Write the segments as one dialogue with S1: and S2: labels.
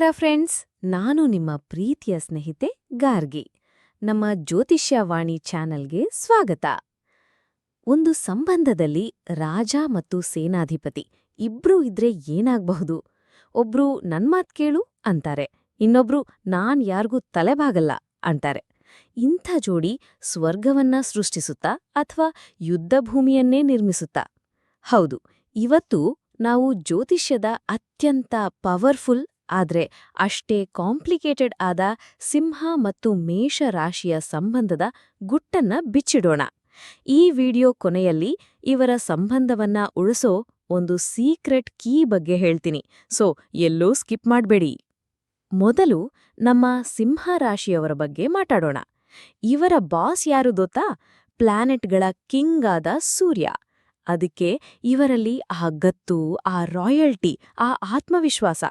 S1: ನಮಸ್ಕಾರ ಫ್ರೆಂಡ್ಸ್, ನಾನು ನಿಮ್ಮ ಪ್ರೀತಿಯ ಸ್ನೇಹಿತೆ ಗಾರ್ಗಿ. ನಮ್ಮ ಜ್ಯೋತಿಷ್ಯವಾಣಿ ಚಾನೆಲ್ಗೆ ಸ್ವಾಗತ. ಒಂದು ಸಂಬಂಧದಲ್ಲಿ ರಾಜ ಮತ್ತು ಸೇನಾಧಿಪತಿ ಇಬ್ರೂ ಇದ್ರೆ ಏನಾಗ್ಬಹುದು? ಒಬ್ರು ನನ್ಮಾತ್ ಕೇಳು ಅಂತಾರೆ, ಇನ್ನೊಬ್ರು ನಾನ್ ಯಾರಿಗೂ ತಲೆಬಾಗಲ್ಲ ಅಂತಾರೆ. ಇಂಥ ಜೋಡಿ ಸ್ವರ್ಗವನ್ನ ಸೃಷ್ಟಿಸುತ್ತಾ ಅಥವಾ ಯುದ್ಧಭೂಮಿಯನ್ನೇ ನಿರ್ಮಿಸುತ್ತಾ? ಹೌದು, ಇವತ್ತು ನಾವು ಜ್ಯೋತಿಷ್ಯದ ಅತ್ಯಂತ ಪವರ್ಫುಲ್ ಆದ್ರೆ ಅಷ್ಟೇ ಕಾಂಪ್ಲಿಕೇಟೆಡ್ ಆದ ಸಿಂಹ ಮತ್ತು ಮೇಷ ರಾಶಿಯ ಸಂಬಂಧದ ಗುಟ್ಟನ್ನ ಬಿಚ್ಚಿಡೋಣ. ಈ ವಿಡಿಯೋ ಕೊನೆಯಲ್ಲಿ ಇವರ ಸಂಬಂಧವನ್ನ ಉಳಿಸೋ ಒಂದು ಸೀಕ್ರೆಟ್ ಕೀ ಬಗ್ಗೆ ಹೇಳ್ತೀನಿ. ಸೊ, ಎಲ್ಲೂ ಸ್ಕಿಪ್ ಮಾಡಬೇಡಿ. ಮೊದಲು ನಮ್ಮ ಸಿಂಹ ರಾಶಿಯವರ ಬಗ್ಗೆ ಮಾತಾಡೋಣ. ಇವರ ಬಾಸ್ ಯಾರು ಗೊತ್ತಾ? ಪ್ಲಾನೆಟ್ಗಳ ಕಿಂಗ್ ಆದ ಸೂರ್ಯ. ಅದಕ್ಕೆ ಇವರಲ್ಲಿ ಆ ಗತ್ತು, ಆ ರಾಯಲ್ಟಿ, ಆ ಆತ್ಮವಿಶ್ವಾಸ.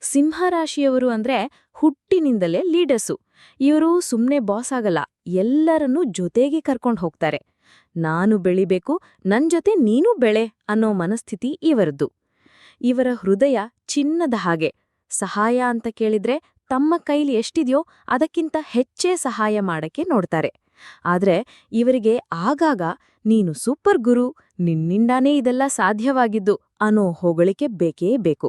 S1: ಸಿಂಹರಾಶಿಯವರು ಅಂದ್ರೆ ಹುಟ್ಟಿನಿಂದಲೇ ಲೀಡರ್ಸು. ಇವರು ಸುಮ್ಮನೆ ಬಾಸ್ ಆಗಲ್ಲ, ಎಲ್ಲರನ್ನೂ ಜೊತೆಗೆ ಕರ್ಕೊಂಡು ಹೋಗ್ತಾರೆ. ನಾನು ಬೆಳಿಬೇಕು, ನನ್ ಜೊತೆ ನೀನು ಬೆಳೆ ಅನ್ನೋ ಮನಸ್ಥಿತಿ ಇವರದ್ದು. ಇವರ ಹೃದಯ ಚಿನ್ನದ ಹಾಗೆ. ಸಹಾಯ ಅಂತ ಕೇಳಿದ್ರೆ ತಮ್ಮ ಕೈಲಿ ಎಷ್ಟಿದೆಯೋ ಅದಕ್ಕಿಂತ ಹೆಚ್ಚೇ ಸಹಾಯ ಮಾಡಕ್ಕೆ ನೋಡ್ತಾರೆ. ಆದ್ರೆ ಇವರಿಗೆ ಆಗಾಗ ನೀನು ಸೂಪರ್ ಗುರು, ನಿನ್ನಿಂದಾನೇ ಇದೆಲ್ಲ ಸಾಧ್ಯವಾಗಿದ್ದು ಅನ್ನೋ ಹೊಗಳಿಕೆ ಬೇಕೇ ಬೇಕು.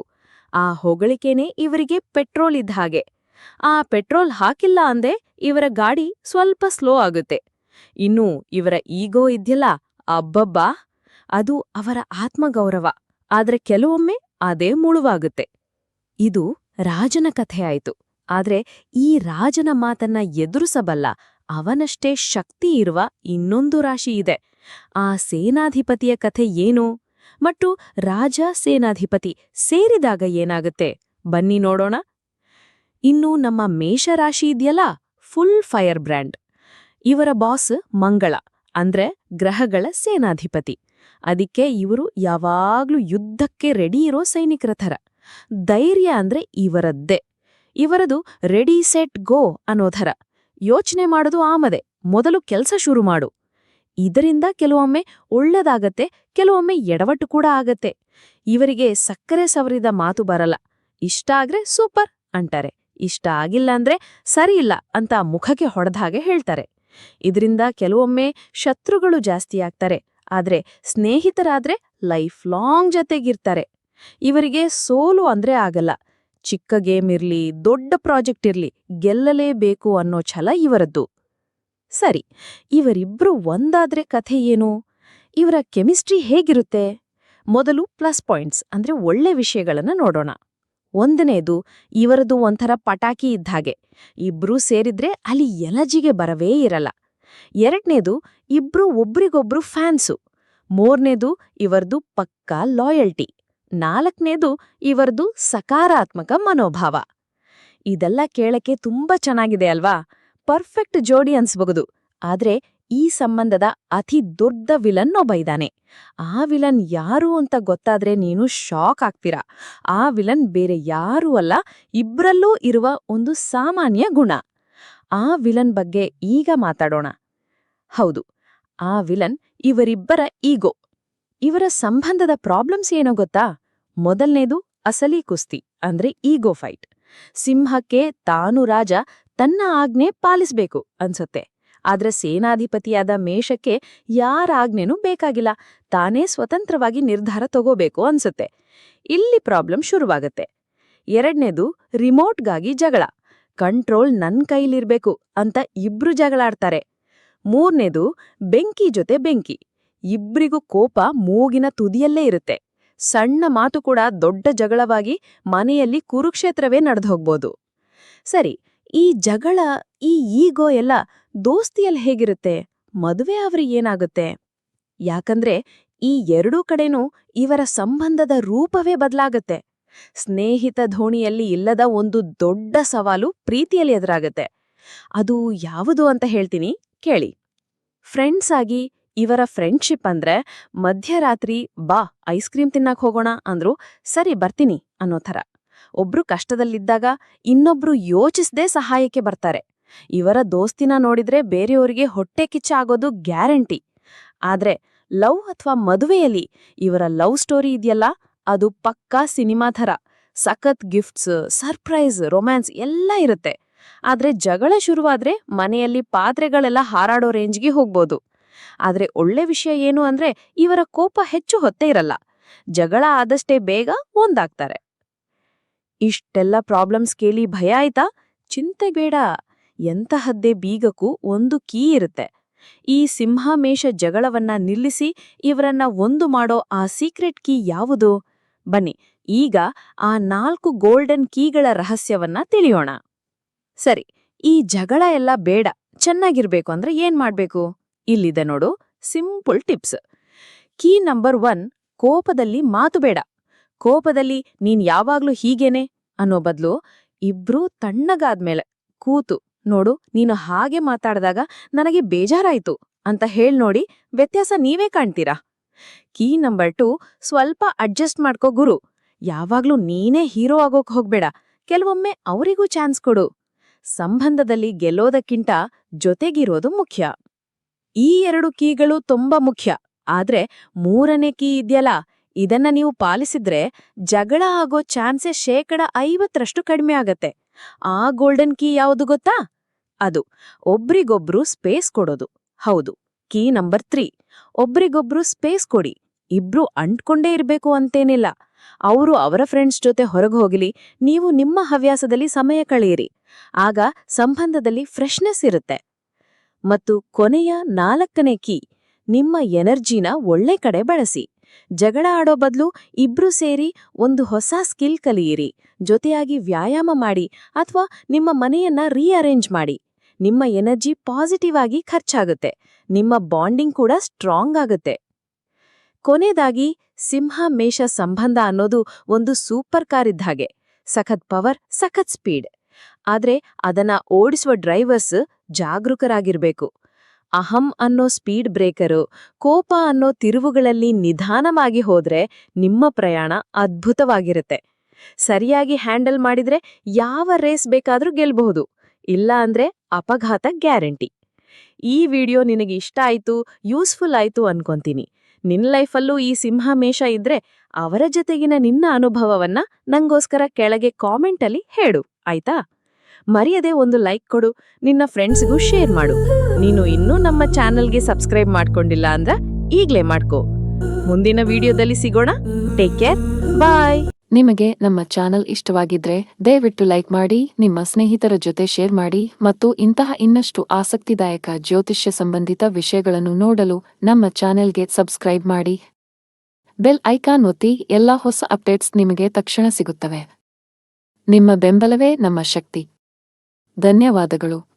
S1: ಆ ಹೊಗಳಿಕೆನೇ ಇವರಿಗೆ ಪೆಟ್ರೋಲ್ ಇದ್ದ ಹಾಗೆ. ಆ ಪೆಟ್ರೋಲ್ ಹಾಕಿಲ್ಲ ಅಂದೆ ಇವರ ಗಾಡಿ ಸ್ವಲ್ಪ ಸ್ಲೋ ಆಗುತ್ತೆ. ಇನ್ನು ಇವರ ಈಗೋ ಇದ್ಯಲ್ಲ, ಅಬ್ಬಬ್ಬಾ! ಅದು ಅವರ ಆತ್ಮಗೌರವ. ಆದ್ರೆ ಕೆಲವೊಮ್ಮೆ ಅದೇ ಮುಳುವಾಗುತ್ತೆ. ಇದು ರಾಜನ ಕಥೆ ಆಯ್ತು. ಆದ್ರೆ ಈ ರಾಜನ ಮಾತನ್ನ ಎದುರಿಸಬಲ್ಲ ಅವನಷ್ಟೇ ಶಕ್ತಿ ಇರುವ ಇನ್ನೊಂದು ರಾಶಿ ಇದೆ. ಆ ಸೇನಾಧಿಪತಿಯ ಕಥೆ ಏನು? ಮತ್ತು ರಾಜ ಸೇನಾಧಿಪತಿ ಸೇರಿದಾಗ ಏನಾಗುತ್ತೆ? ಬನ್ನಿ ನೋಡೋಣ. ಇನ್ನು ನಮ್ಮ ಮೇಷರಾಶಿ ಇದೆಯಲ್ಲ, ಫುಲ್ ಫೈರ್ ಬ್ರ್ಯಾಂಡ್. ಇವರ ಬಾಸ್ ಮಂಗಳ, ಅಂದ್ರೆ ಗ್ರಹಗಳ ಸೇನಾಧಿಪತಿ. ಅದಕ್ಕೆ ಇವರು ಯಾವಾಗ್ಲೂ ಯುದ್ಧಕ್ಕೆ ರೆಡಿ ಇರೋ ಸೈನಿಕರ ಥರ. ಧೈರ್ಯ ಅಂದ್ರೆ ಇವರದ್ದೇ. ಇವರದು ರೆಡಿ, ಸೆಟ್, ಗೋ ಅನ್ನೋ ಥರ. ಯೋಚನೆ ಮಾಡೋದು ಆಮದೆ. ಮೊದಲು ಕೆಲಸ ಶುರು ಮಾಡು. ಇದರಿಂದ ಕೆಲವೊಮ್ಮೆ ಒಳ್ಳೆದಾಗತ್ತೆ, ಕೆಲವೊಮ್ಮೆ ಎಡವಟ್ಟು ಕೂಡ ಆಗತ್ತೆ. ಇವರಿಗೆ ಸಕ್ಕರೆ ಸವರಿದ ಮಾತು ಬರಲ್ಲ. ಇಷ್ಟ ಆಗ್ರೆ ಸೂಪರ್ ಅಂತಾರೆ. ಇಷ್ಟ ಆಗಿಲ್ಲ ಅಂದ್ರೆ ಸರಿಯಿಲ್ಲ ಅಂತ ಮುಖಕ್ಕೆ ಹೊಡೆದ ಹಾಗೆ ಹೇಳ್ತಾರೆ. ಇದರಿಂದ ಕೆಲವೊಮ್ಮೆ ಶತ್ರುಗಳು ಜಾಸ್ತಿ ಆಗ್ತಾರೆ. ಆದ್ರೆ ಸ್ನೇಹಿತರಾದ್ರೆ ಲೈಫ್ ಲಾಂಗ್ ಜೊತೆಗಿರ್ತಾರೆ. ಇವರಿಗೆ ಸೋಲು ಅಂದ್ರೆ ಆಗಲ್ಲ. ಚಿಕ್ಕ ಗೇಮ್ ಇರ್ಲಿ, ದೊಡ್ಡ ಪ್ರಾಜೆಕ್ಟ್ ಇರ್ಲಿ, ಗೆಲ್ಲಲೇಬೇಕು ಅನ್ನೋ ಛಲ ಇವರದ್ದು. ಸರಿ, ಇವರಿಬ್ರು ಒಂದಾದ್ರೆ ಕಥೆ ಏನು? ಇವರ ಕೆಮಿಸ್ಟ್ರಿ ಹೇಗಿರುತ್ತೆ? ಮೊದಲು ಪ್ಲಸ್ ಪಾಯಿಂಟ್ಸ್, ಅಂದ್ರೆ ಒಳ್ಳೆ ವಿಷಯಗಳನ್ನು ನೋಡೋಣ. ಒಂದನೇದು, ಇವರದು ಒಂಥರ ಪಟಾಕಿ ಇದ್ದಾಗೆ ಇಬ್ರೂ ಸೇರಿದ್ರೆ ಅಲ್ಲಿ ಎಲಜಿಗೆ ಬರವೇ ಇರಲ್ಲ. ಎರಡನೇದು, ಇಬ್ರು ಒಬ್ರಿಗೊಬ್ರು ಫ್ಯಾನ್ಸು. ಮೂರನೇದು, ಇವರದು ಪಕ್ಕಾ ಲಾಯಲ್ಟಿ. ನಾಲ್ಕನೇದು, ಇವರದು ಸಕಾರಾತ್ಮಕ ಮನೋಭಾವ. ಇದೆಲ್ಲ ಕೇಳಕ್ಕೆ ತುಂಬಾ ಚೆನ್ನಾಗಿದೆ ಅಲ್ವಾ? ಪರ್ಫೆಕ್ಟ್ ಜೋಡಿ ಅನ್ಸ್ಬಹುದು. ಆದ್ರೆ ಈ ಸಂಬಂಧದ ಅತಿ ದೊಡ್ಡ ವಿಲನ್ ಒಬ್ಬ ಇದ್ದಾನೆ. ಆ ವಿಲನ್ ಯಾರು ಅಂತ ಗೊತ್ತಾದ್ರೆ ನೀನು ಶಾಕ್ ಆಗ್ತೀರಾ. ಆ ವಿಲನ್ ಬೇರೆ ಯಾರೂ ಅಲ್ಲ, ಇಬ್ರಲ್ಲೂ ಇರುವ ಒಂದು ಸಾಮಾನ್ಯ ಗುಣ. ಆ ವಿಲನ್ ಬಗ್ಗೆ ಈಗ ಮಾತಾಡೋಣ. ಹೌದು, ಆ ವಿಲನ್ ಇವರಿಬ್ಬರ ಈಗೋ. ಇವರ ಸಂಬಂಧದ ಪ್ರಾಬ್ಲಮ್ಸ್ ಏನೋ ಗೊತ್ತಾ? ಮೊದಲನೇದು ಅಸಲಿ ಕುಸ್ತಿ, ಅಂದ್ರೆ ಈಗೋ ಫೈಟ್. ಸಿಂಹಕ್ಕೆ ತಾನು ರಾಜ ತನ್ನ ಆಜ್ಞೆ ಪಾಲಿಸ್ಬೇಕು ಅನ್ಸುತ್ತೆ. ಆದ್ರೆ ಸೇನಾಧಿಪತಿಯಾದ ಮೇಷಕ್ಕೆ ಯಾರ ಆಜ್ಞೆನೂ ಬೇಕಾಗಿಲ್ಲ. ತಾನೇ ಸ್ವತಂತ್ರವಾಗಿ ನಿರ್ಧಾರ ತಗೋಬೇಕು ಅನ್ಸುತ್ತೆ. ಇಲ್ಲಿ ಪ್ರಾಬ್ಲಮ್ ಶುರುವಾಗತ್ತೆ. ಎರಡನೇದು ರಿಮೋಟ್ಗಾಗಿ ಜಗಳ. ಕಂಟ್ರೋಲ್ ನನ್ ಕೈಲಿರ್ಬೇಕು ಅಂತ ಇಬ್ರು ಜಗಳಾಡ್ತಾರೆ. ಮೂರನೇದು ಬೆಂಕಿ ಜೊತೆ ಬೆಂಕಿ. ಇಬ್ರಿಗೂ ಕೋಪ ಮೂಗಿನ ತುದಿಯಲ್ಲೇ ಇರುತ್ತೆ. ಸಣ್ಣ ಮಾತು ಕೂಡ ದೊಡ್ಡ ಜಗಳವಾಗಿ ಮನೆಯಲ್ಲಿ ಕುರುಕ್ಷೇತ್ರವೇ ನಡೆದೋಗ್ಬೋದು ಸರಿ ಈ ಜಗಳ, ಈ ಈಗೋ ಎಲ್ಲ ದೋಸ್ತಿಯಲ್ಲಿ ಹೇಗಿರುತ್ತೆ? ಮದುವೆ ಅವರಿ ಏನಾಗುತ್ತೆ? ಯಾಕಂದ್ರೆ ಈ ಎರಡೂ ಕಡೆನೂ ಇವರ ಸಂಬಂಧದ ರೂಪವೇ ಬದಲಾಗುತ್ತೆ. ಸ್ನೇಹಿತ ಧೋಣಿಯಲ್ಲಿ ಇಲ್ಲದ ಒಂದು ದೊಡ್ಡ ಸವಾಲು ಪ್ರೀತಿಯಲ್ಲಿ ಎದುರಾಗುತ್ತೆ. ಅದು ಯಾವುದು ಅಂತ ಹೇಳ್ತೀನಿ, ಕೇಳಿ. ಫ್ರೆಂಡ್ಸ್ ಆಗಿ ಇವರ ಫ್ರೆಂಡ್ಶಿಪ್ ಅಂದ್ರೆ ಮಧ್ಯರಾತ್ರಿ ಬಾ, ಐಸ್ ಕ್ರೀಮ್ ತಿನ್ನಕ್ ಹೋಗೋಣ ಅಂದ್ರು ಸರಿ ಬರ್ತೀನಿ ಅನ್ನೋ ಥರ. ಒಬ್ರು ಕಷ್ಟದಲ್ಲಿದ್ದಾಗ ಇನ್ನೊಬ್ರು ಯೋಚಿಸದೆ ಸಹಾಯಕ್ಕೆ ಬರ್ತಾರೆ. ಇವರ ದೋಸ್ತಿನ ನೋಡಿದ್ರೆ ಬೇರೆಯವರಿಗೆ ಹೊಟ್ಟೆ ಕಿಚ್ಚ ಆಗೋದು ಗ್ಯಾರಂಟಿ. ಆದ್ರೆ ಲವ್ ಅಥವಾ ಮದುವೆಯಲ್ಲಿ ಇವರ ಲವ್ ಸ್ಟೋರಿ ಇದೆಯಲ್ಲ, ಅದು ಪಕ್ಕಾ ಸಿನಿಮಾ ಥರ. ಸಖತ್ ಗಿಫ್ಟ್ಸ್, ಸರ್ಪ್ರೈಸ್, ರೊಮ್ಯಾನ್ಸ್ ಎಲ್ಲ ಇರುತ್ತೆ. ಆದ್ರೆ ಜಗಳ ಶುರುವಾದ್ರೆ ಮನೆಯಲ್ಲಿ ಪಾತ್ರೆಗಳೆಲ್ಲ ಹಾರಾಡೋ ರೇಂಜ್ಗೆ ಹೋಗ್ಬೋದು. ಆದ್ರೆ ಒಳ್ಳೆ ವಿಷಯ ಏನು ಅಂದ್ರೆ ಇವರ ಕೋಪ ಹೆಚ್ಚು ಹೊತ್ತೇ ಇರಲ್ಲ. ಜಗಳ ಆದಷ್ಟೇ ಬೇಗ ಒಂದಾಗ್ತಾರೆ. ಇಷ್ಟೆಲ್ಲ ಪ್ರಾಬ್ಲಮ್ಸ್ ಕೇಳಿ ಭಯ ಆಯ್ತಾ? ಚಿಂತೆ ಬೇಡ. ಎಂತಹದ್ದೇ ಬೀಗಕ್ಕೂ ಒಂದು ಕೀ ಇರುತ್ತೆ. ಈ ಸಿಂಹಮೇಷ ಜಗಳವನ್ನ ನಿಲ್ಲಿಸಿ ಇವರನ್ನ ಒಂದು ಮಾಡೋ ಆ ಸೀಕ್ರೆಟ್ ಕೀ ಯಾವುದು? ಬನ್ನಿ, ಈಗ ಆ ನಾಲ್ಕು ಗೋಲ್ಡನ್ ಕೀಗಳ ರಹಸ್ಯವನ್ನ ತಿಳಿಯೋಣ. ಸರಿ, ಈ ಜಗಳ ಎಲ್ಲ ಬೇಡ. ಚೆನ್ನಾಗಿರ್ಬೇಕು ಅಂದ್ರೆ ಏನ್ ಮಾಡ್ಬೇಕು? ಇಲ್ಲಿದೆ ನೋಡು, simple tips. Key number one, ಕೋಪದಲ್ಲಿ ಮಾತು ಬೇಡ. ಕೋಪದಲ್ಲಿ ನೀನ್ ಯಾವಾಗ್ಲೂ ಹೀಗೇನೆ? ಅನ್ನೋ ಬದ್ಲು ಇಬ್ರೂ ತಣ್ಣಗಾದ್ಮೇಲೆ ಕೂತು, ನೋಡು, ನೀನು ಹಾಗೆ ಮಾತಾಡ್ದಾಗ ನನಗೆ ಬೇಜಾರಾಯ್ತು ಅಂತ ಹೇಳ್ನೋಡಿ ವ್ಯತ್ಯಾಸ ನೀವೇ ಕಾಣ್ತೀರಾ? ಕೀ ನಂಬರ್ ಟು, ಸ್ವಲ್ಪ ಅಡ್ಜಸ್ಟ್ ಮಾಡ್ಕೋ ಗುರು. ಯಾವಾಗ್ಲೂ ನೀನೇ ಹೀರೋ ಆಗೋಕ್ ಹೋಗ್ಬೇಡ. ಕೆಲವೊಮ್ಮೆ ಅವರಿಗೂ ಚಾನ್ಸ್ ಕೊಡು. ಸಂಬಂಧದಲ್ಲಿ ಗೆಲ್ಲೋದಕ್ಕಿಂತ ಜೊತೆಗಿರೋದು ಮುಖ್ಯ. ಈ ಎರಡು ಕೀಗಳು ತುಂಬಾ ಮುಖ್ಯ. ಆದ್ರೆ ಮೂರನೇ ಕೀ ಇದೆಯಲ್ಲ ಇದನ್ನ ನೀವು ಪಾಲಿಸಿದ್ರೆ ಜಗಳ ಆಗೋ ಚಾನ್ಸೆ ಶೇಕಡ ಐವತ್ತರಷ್ಟು ಕಡಿಮೆ ಆಗತ್ತೆ. ಆ ಗೋಲ್ಡನ್ ಕೀ ಯಾವುದು ಗೊತ್ತಾ? ಅದು ಒಬ್ರಿಗೊಬ್ರು ಸ್ಪೇಸ್ ಕೊಡೋದು. ಹೌದು ಕೀ ನಂಬರ್ ತ್ರೀ ಒಬ್ರಿಗೊಬ್ರು ಸ್ಪೇಸ್ ಕೊಡಿ. ಇಬ್ರು ಅಂಟ್ಕೊಂಡೇ ಇರಬೇಕು ಅಂತೇನಿಲ್ಲ. ಅವರು ಅವರ ಫ್ರೆಂಡ್ಸ್ ಜೊತೆ ಹೊರಗೆ ಹೋಗಲಿ, ನೀವು ನಿಮ್ಮ ಹವ್ಯಾಸದಲ್ಲಿ ಸಮಯ ಕಳೆಯಿರಿ. ಆಗ ಸಂಬಂಧದಲ್ಲಿ ಫ್ರೆಶ್ನೆಸ್ ಇರುತ್ತೆ. ಮತ್ತು ಕೊನೆಯ ನಾಲ್ಕನೇ ಕೀ ನಿಮ್ಮ ಎನರ್ಜಿನ ಒಳ್ಳೆ ಕಡೆ ಬಳಸಿ. ಜಗಳ ಆಡೋ ಬದಲು ಇಬ್ರು ಸೇರಿ ಒಂದು ಹೊಸ ಸ್ಕಿಲ್ ಕಲಿಯಿರಿ. ಜೊತೆಯಾಗಿ ವ್ಯಾಯಾಮ ಮಾಡಿ ಅಥವಾ ನಿಮ್ಮ ಮನೆಯನ್ನ ರೀಅರೇಂಜ್ ಮಾಡಿ. ನಿಮ್ಮ ಎನರ್ಜಿ ಪಾಸಿಟಿವ್ ಆಗಿ ಖರ್ಚಾಗುತ್ತೆ. ನಿಮ್ಮ ಬಾಂಡಿಂಗ್ ಕೂಡ ಸ್ಟ್ರಾಂಗ್ ಆಗುತ್ತೆ. ಕೊನೆಯದಾಗಿ ಸಿಂಹ ಮೇಷ ಸಂಬಂಧ ಅನ್ನೋದು ಒಂದು ಸೂಪರ್ ಕಾರ್ ಇದ್ದ ಹಾಗೆ. ಸಖತ್ ಪವರ್, ಸಖತ್ ಸ್ಪೀಡ್. ಆದ್ರೆ ಅದನ್ನ ಓಡಿಸುವ ಡ್ರೈವರ್ಸ್ ಜಾಗರೂಕರಾಗಿರ್ಬೇಕು. ಅಹಂ ಅನ್ನೋ ಸ್ಪೀಡ್ ಬ್ರೇಕರು, ಕೋಪ ಅನ್ನೋ ತಿರುವುಗಳಲ್ಲಿ ನಿಧಾನವಾಗಿ ಹೋದ್ರೆ ನಿಮ್ಮ ಪ್ರಯಾಣ ಅದ್ಭುತವಾಗಿರುತ್ತೆ. ಸರಿಯಾಗಿ ಹ್ಯಾಂಡಲ್ ಮಾಡಿದ್ರೆ ಯಾವ ರೇಸ್ ಬೇಕಾದರೂ ಗೆಲ್ಬಹುದು, ಇಲ್ಲ ಅಂದ್ರೆ ಅಪಘಾತ ಗ್ಯಾರಂಟಿ. ಈ ವಿಡಿಯೋ ನಿನಗೆ ಇಷ್ಟ ಆಯ್ತು, ಯೂಸ್ಫುಲ್ ಆಯ್ತು ಅನ್ಕೊಂತೀನಿ. ನಿನ್ನ ಲೈಫಲ್ಲೂ ಈ ಸಿಂಹಮೇಷ ಇದ್ರೆ ಅವರ ಜೊತೆಗಿನ ನಿನ್ನ ಅನುಭವವನ್ನ ನಂಗೋಸ್ಕರ ಕೆಳಗೆ ಕಾಮೆಂಟಲ್ಲಿ ಹೇಳು, ಆಯ್ತಾ? ಮರೆಯದೆ ಒಂದು ಲೈಕ್ ಕೊಡು, ನಿನ್ನ ಫ್ರೆಂಡ್ಸ್ಗೂ ಶೇರ್ ಮಾಡು. ನೀನು ಇನ್ನೂ ನಮ್ಮ ಚಾನಲ್ಗೆ ಸಬ್ಸ್ಕ್ರೈಬ್ ಮಾಡ್ಕೊಂಡಿಲ್ಲ ಅಂದ್ರೆ ಈಗಲೇ ಮಾಡ್ಕೋ. ಮುಂದಿನ ವಿಡಿಯೋದಲ್ಲಿ ಸಿಗೋಣ. ಟೇಕ್ ಕೇರ್ ಬಾಯ್
S2: ನಿಮಗೆ ನಮ್ಮ ಚಾನಲ್ ಇಷ್ಟವಾಗಿದ್ರೆ ದಯವಿಟ್ಟು ಲೈಕ್ ಮಾಡಿ, ನಿಮ್ಮ ಸ್ನೇಹಿತರ ಜೊತೆ ಶೇರ್ ಮಾಡಿ ಮತ್ತು ಇಂತಹ ಇನ್ನಷ್ಟು ಆಸಕ್ತಿದಾಯಕ ಜ್ಯೋತಿಷ್ಯ ಸಂಬಂಧಿತ ವಿಷಯಗಳನ್ನು ನೋಡಲು ನಮ್ಮ ಚಾನೆಲ್ಗೆ ಸಬ್ಸ್ಕ್ರೈಬ್ ಮಾಡಿ. ಬೆಲ್ ಐಕಾನ್ ಒತ್ತಿ ಎಲ್ಲಾ ಹೊಸ ಅಪ್ಡೇಟ್ಸ್ ನಿಮಗೆ ತಕ್ಷಣ ಸಿಗುತ್ತವೆ. ನಿಮ್ಮ ಬೆಂಬಲವೇ ನಮ್ಮ ಶಕ್ತಿ. ಧನ್ಯವಾದಗಳು.